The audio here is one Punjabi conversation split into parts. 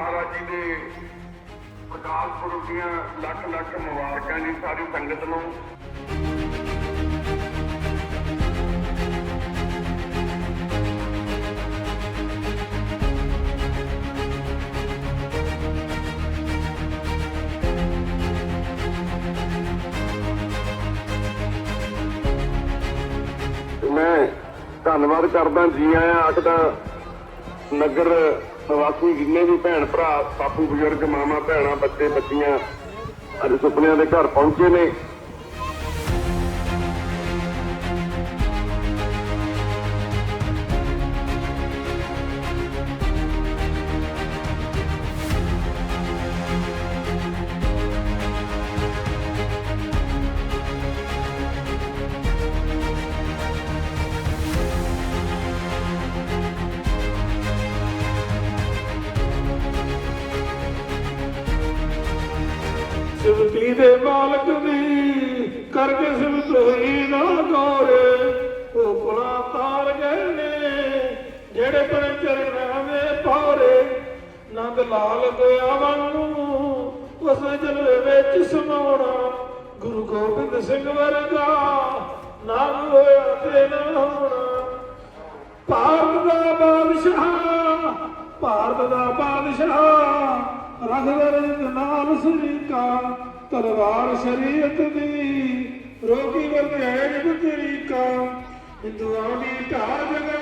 ਮਹਾਰਾਜ ਜੀ ਦੇ ਪ੍ਰਕਾਸ਼ ਪੁਰਬ ਦੀਆਂ ਲੱਖ ਲੱਖ ਮੁਬਾਰਕਾਂ ਜੀ ਸਾਰੀ ਸੰਗਤ ਨੂੰ। ਮੈਂ ਧੰਨਵਾਦ ਕਰਦਾ, ਜੀ ਆਇਆਂ ਆਖਦਾ ਨਗਰ ਪ੍ਰਵਾਸੀ ਜਿੰਨੇ ਵੀ ਭੈਣ ਭਰਾ, ਬਾਪੂ, ਬਜ਼ੁਰਗ, ਮਾਮਾ, ਭੈਣਾਂ, ਬੱਚੇ, ਬੱਚੀਆਂ ਅੱਜ ਸੁਪਨਿਆਂ ਦੇ ਘਰ ਪਹੁੰਚੇ ਨੇ। ਸਿਵਤੀ ਦੇ ਮਾਲਕ ਦੀ ਕਰਕੇ ਸਿਵਤ ਹੋਈ ਨਾ ਗੋਰੇ। ਉਹ ਕੁਲਾ ਤਾਰ ਗਏ ਨੇ, ਜਿਹੜੇ ਪਰ ਚਰਨਾਂ ਦੇ ਪਾਰੇ। ਨੰਦ ਲਾਲ ਗਿਆ ਵਾਂਗੂ ਉਸ ਜਲਵੇ ਵਿੱਚ ਸਮਾਉਣਾ, ਗੁਰੂ ਗੋਬਿੰਦ ਸਿੰਘ ਵਰਗਾ ਨਾਮ ਹੋਇਆ ਤੇ ਨਾ ਹੋਣਾ। ਭਾਰਤ ਦਾ ਬਾਦਸ਼ਾਹ, ਭਾਰਤ ਦਾ ਬਾਦਸ਼ਾਹ ਰਖਦਰ ਨਾਲ ਸਰੀਕਾ ਤਲਵਾਰ ਸ਼ਰੀਅਤ ਦੀ ਰੋਗੀ ਵਰਗੈਜ ਤਰੀਕਾ ਹਿੰਦੂਆਂ ਦੀ ਢਾ ਜਗਾ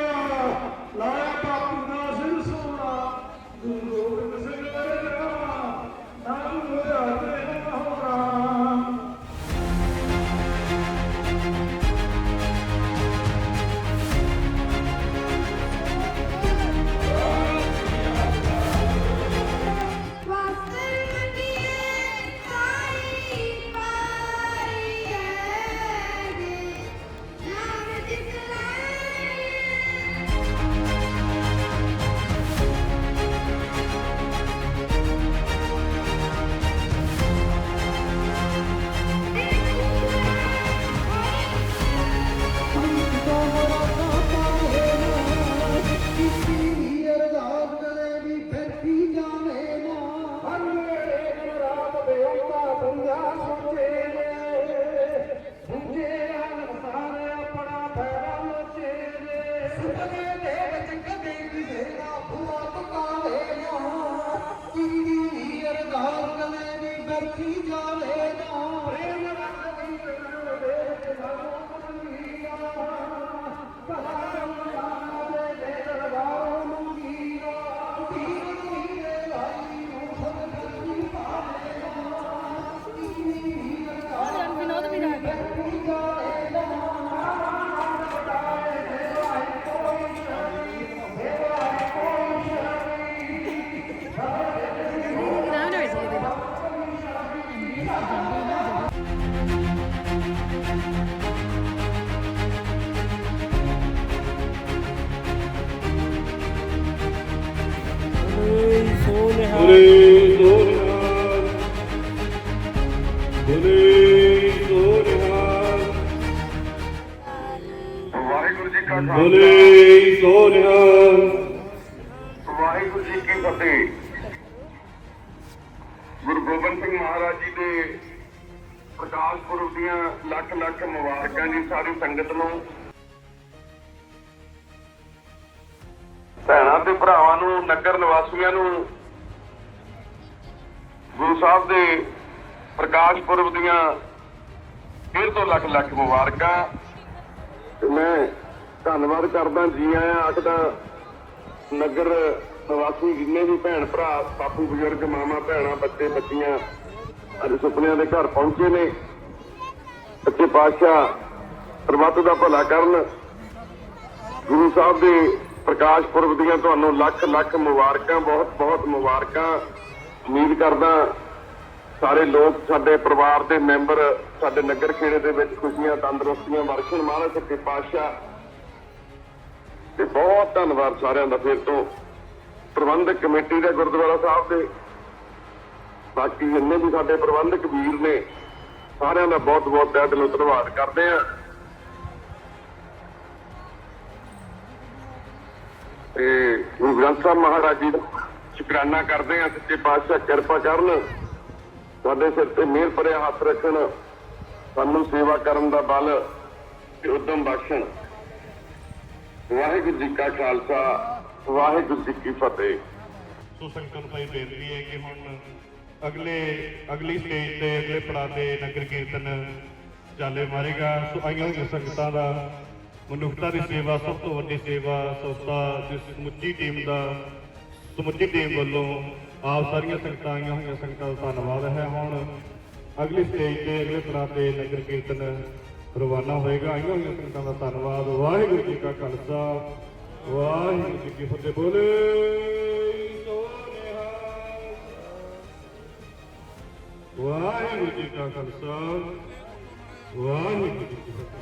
ਲਾਇਆ ਜਾਵੇ ਨਾ ਪ੍ਰੇਮ ਰੰਗ ਦੀ ਵਿਨੋਦ ਬੁਰੇ ਸੋਨਿਹਾਰ ਬੁਰੇ ਸੋਨਿਹਾਰ ਵਾਹਿਗੁਰੂ ਜੀ ਕਾ ਖਾਲਸਾ ਬੁਰੇ ਸੋਨਿਹਾਰ ਵਾਹਿਗੁਰੂ ਜੀ ਕੀ ਫਤਿਹ ਗੁਰੂ ਗੋਬਿੰਦ ਸਿੰਘ ਮਹਾਰਾਜ ਜੀ ਦੇ ਪ੍ਰਕਾਸ਼ ਪੁਰਬ ਦੀਆਂ ਲੱਖ ਲੱਖ ਮੁਬਾਰਕਾਂ ਜੀ ਸਾਰੀ ਸੰਗਤ ਨੂੰ ਭੈਣਾਂ ਤੇ ਭਰਾਵਾਂ ਨੂੰ, ਨਗਰ ਨਿਵਾਸੀਆਂ ਨੂੰ ਗੁਰੂ ਸਾਹਿਬ ਦੇ ਪ੍ਰਕਾਸ਼ ਪੁਰਬ ਦੀਆਂ ਫਿਰ ਤੋਂ ਲੱਖ ਲੱਖ ਮੁਬਾਰਕਾਂ। ਤੇ ਮੈਂ ਧੰਨਵਾਦ ਕਰਦਾ, ਜੀ ਆਇਆਂ ਆਖਦਾ ਨਗਰ ਨਿਵਾਸੀ ਜਿੰਨੇ ਵੀ ਭੈਣ ਭਰਾ, ਬਾਪੂ, ਬਜ਼ੁਰਗ ਮਾਮਾ ਭੈਣਾਂ, ਬੱਚੇ, ਬੱਚੀਆਂ ਅੱਜ ਸੁਪਨਿਆਂ ਦੇ ਘਰ ਪਹੁੰਚੇ ਨੇ। ਸੱਚੇ ਪਾਤਸ਼ਾਹ ਪ੍ਰਮਾਤਮਾ ਦਾ ਭਲਾ ਕਰਨ ਗੁਰੂ ਸਾਹਿਬ ਦੇ ਪ੍ਰਕਾਸ਼ ਪੁਰਬ ਦੀਆਂ ਤੁਹਾਨੂੰ ਲੱਖ ਲੱਖ ਮੁਬਾਰਕਾਂ ਬਹੁਤ ਬਹੁਤ ਮੁਬਾਰਕਾਂ। ਉਮੀਦ ਕਰਦਾ ਸਾਰੇ ਲੋਕ, ਸਾਡੇ ਪਰਿਵਾਰ ਦੇ ਮੈਂਬਰ, ਸਾਡੇ ਨਗਰ ਖੇੜੇ ਦੇ ਵਿੱਚ ਖੁਸ਼ੀਆਂ, ਤੰਦਰੁਸਤੀਆਂ ਬਰਕਣ ਮਹਾਰਾਜ ਸੱਚੇ ਪਾਤਸ਼ਾਹ, ਤੇ ਬਹੁਤ ਧੰਨਵਾਦ ਸਾਰਿਆਂ ਦਾ ਫਿਰ ਤੋਂ। ਪ੍ਰਬੰਧਕ ਕਮੇਟੀ ਦੇ ਗੁਰਦੁਆਰਾ ਸਾਹਿਬ ਦੇ। ਬਾਕੀ ਜਿੰਨੇ ਵੀ ਸਾਡੇ ਪ੍ਰਬੰਧਕ ਵੀਰ ਨੇ, ਸਾਰਿਆਂ ਦਾ ਬਹੁਤ ਬਹੁਤ ਤਹਿ ਦਿਲੋਂ ਧੰਨਵਾਦ ਕਰਦੇ ਆ ਤੇ ਗੁਰੂ ਗ੍ਰੰਥ ਸਾਹਿਬ ਮਹਾਰਾਜ ਜੀ ਦਾ ਸ਼ੁਕਰਾਨਾ ਕਰਦੇ ਹਾਂ ਸੱਚੇ ਪਾਤਸ਼ਾਹ ਕਿਰਪਾ ਕਰਨ, ਸਾਡੇ ਸਿਰ ਤੇ ਮਿਹਰ ਭਰਿਆ ਹੱਥ ਰੱਖਣ, ਸਾਨੂੰ ਸੇਵਾ ਕਰਨ ਦਾ ਬਲ ਤੇ ਉਦਮ ਬਖਸ਼ਣ। ਵਾਹਿਗੁਰੂ ਜੀ ਕਾ ਖਾਲਸਾ, ਵਾਹਿਗੁਰੂ ਜੀ ਕੀ ਫਤਿਹ। ਸੋ ਸੰਗਤਾਂ ਨੂੰ ਭਾਈ ਬੇਨਤੀ ਹੈ ਕਿ ਹੁਣ ਅਗਲੇ, ਅਗਲੀ ਸਟੇਜ ਤੇ ਅਗਲੇ ਪੜਾਅ ਤੇ ਨਗਰ ਕੀਰਤਨ ਚਾਲੇ ਮਾਰੇਗਾ। ਸੋ ਆਈਆਂ ਹੋਈਆਂ ਸੰਗਤਾਂ ਦਾ, ਮਨੁੱਖਤਾ ਦੀ ਸੇਵਾ, ਸਭ ਤੋਂ ਵੱਡੀ ਸੇਵਾ ਸੰਸਥਾ ਦੀ ਸਮੁੱਚੀ ਟੀਮ ਦਾ ਸਮੁੱਚੀ ਟੀਮ ਵੱਲੋਂ ਆਪ ਸਾਰੀਆਂ ਸੰਗਤਾਂ ਆਈਆਂ ਹੋਈਆਂ ਸੰਗਤਾਂ ਦਾ ਧੰਨਵਾਦ ਹੈ। ਹੁਣ ਅਗਲੀ ਸਟੇਜ ਤੇ ਅਗਲੇ ਤਰ੍ਹਾਂ ਤੇ ਨਗਰ ਕੀਰਤਨ ਰਵਾਨਾ ਹੋਏਗਾ। ਆਈਆਂ ਹੋਈਆਂ ਸੰਗਤਾਂ ਦਾ ਧੰਨਵਾਦ। ਵਾਹਿਗੁਰੂ ਜੀ ਕਾ ਖਾਲਸਾ। ਵਾਹਿਗੁਰੂ ਜੀ ਕੀ ਫਤਿਹ। ਬੋਲੇ ਵਾਹਿਗੁਰੂ ਜੀ ਕਾ ਖਾਲਸਾ। ਵਾਹਿਗੁਰੂ ਜੀ ਕੀ ਫਤਿਹ।